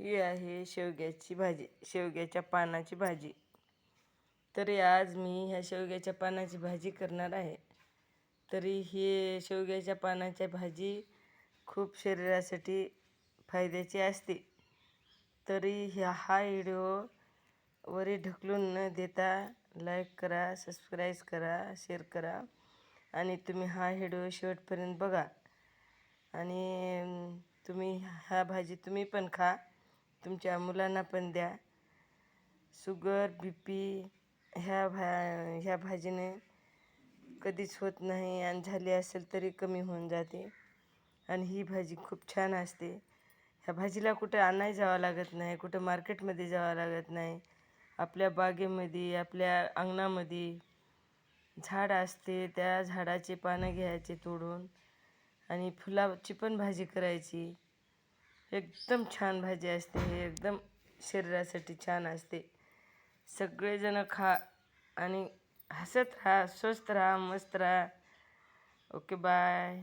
ही आहे शेवग्याची भाजी शेवग्याच्या पानाची भाजी. तरी आज मी ह्या शेवग्याच्या पानाची भाजी करणार आहे. तरी ही शेवग्याच्या पानाच्या भाजी खूप शरीरासाठी फायद्याची असते. तरी ह्या हा व्हिडिओ वरी ढकलून न देता लाईक करा सबस्क्राईब करा शेअर करा. आणि तुम्ही हा व्हिडिओ शेवटपर्यंत बघा. आणि तुम्ही ह्या भाजी तुम्ही पण खा. तुमच्या मुलांना पण द्या. शुगर बी पी ह्या भा ह्या भाजीने कधीच होत नाही आणि झाली असेल तरी कमी होऊन जाते. आणि ही भाजी खूप छान असते. ह्या भाजीला कुठं आणायला जावं लागत नाही कुठं मार्केटमध्ये जावं लागत नाही. आपल्या बागेमध्ये आपल्या अंगणामध्ये झाड असते त्या झाडाचे पानं घ्यायचे तोडून आणि फुलाची पण भाजी करायची. एकदम छान भाजी असते हे एकदम शरीरासाठी छान असते. सगळेजण खा आणि हसत राहा स्वस्त राहा मस्त राहा. Okay bye.